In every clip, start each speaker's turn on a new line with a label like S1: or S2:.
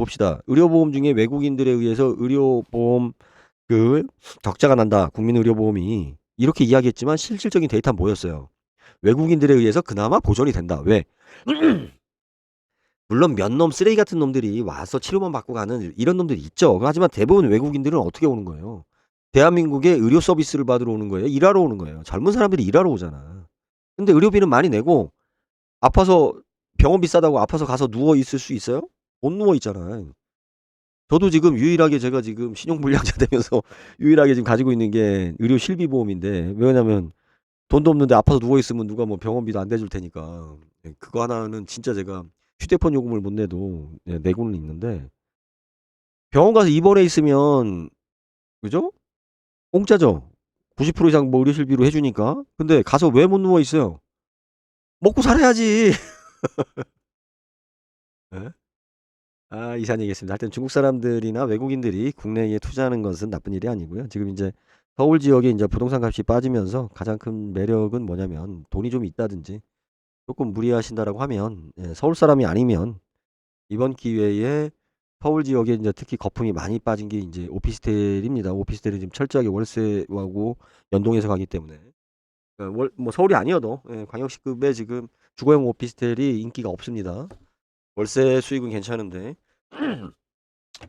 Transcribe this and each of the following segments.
S1: 봅시다. 의료보험 중에 외국인들에 의해서 의료보험 그 적자가 난다. 국민 의료보험이 이렇게 이야기했지만 실질적인 데이터는 뭐였어요? 외국인들에 의해서 그나마 보존이 된다. 왜? 물론 몇 놈 쓰레기 같은 놈들이 와서 치료만 받고 가는 이런 놈들이 있죠. 하지만 대부분 외국인들은 어떻게 오는 거예요? 대한민국에 의료 서비스를 받으러 오는 거예요. 일하러 오는 거예요. 젊은 사람들이 일하러 오잖아. 근데 의료비는 많이 내고 아파서 병원 비싸다고 아파서 가서 누워 있을 수 있어요? 못 누워 있잖아요. 저도 지금 유일하게 제가 지금 신용불량자 되면서 유일하게 지금 가지고 있는 게 의료 실비보험인데 왜냐면 돈도 없는데 아파서 누워 있으면 누가 뭐 병원비도 안 대줄 테니까 예, 그거 하나는 진짜 제가 휴대폰 요금을 못 내도 예, 내고는 있는데 병원 가서 입원해 있으면 그죠? 공짜죠. 90% 이상 뭐 의료 실비로 해주니까. 근데 가서 왜 못 누워 있어요? 먹고 살아야지. 예? 아, 이상 얘기했습니다. 하여튼 중국 사람들이나 외국인들이 국내에 투자하는 것은 나쁜 일이 아니고요. 지금 이제 서울 지역에 이제 부동산 값이 빠지면서 가장 큰 매력은 뭐냐면 돈이 좀 있다든지 조금 무리하신다라고 하면 예, 서울 사람이 아니면 이번 기회에 서울 지역에 이제 특히 거품이 많이 빠진 게 이제 오피스텔입니다. 오피스텔은 지금 철저하게 월세하고 연동해서 가기 때문에 그러니까 월, 뭐 서울이 아니어도 예, 광역시급에 지금 주거용 오피스텔이 인기가 없습니다. 월세 수익은 괜찮은데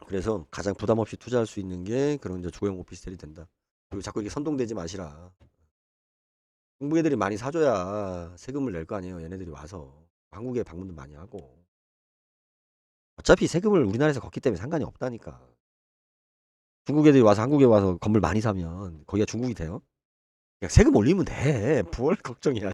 S1: 그래서 가장 부담 없이 투자할 수 있는 게 그런 이제 주거용 오피스텔이 된다. 그리고 자꾸 이렇게 선동되지 마시라. 중국 애들이 많이 사줘야 세금을 낼 거 아니에요. 얘네들이 와서 한국에 방문도 많이 하고 어차피 세금을 우리나라에서 걷기 때문에 상관이 없다니까. 중국 애들이 와서 한국에 와서 건물 많이 사면 거기가 중국이 돼요? 그냥 세금 올리면 돼. 뭘 걱정이야.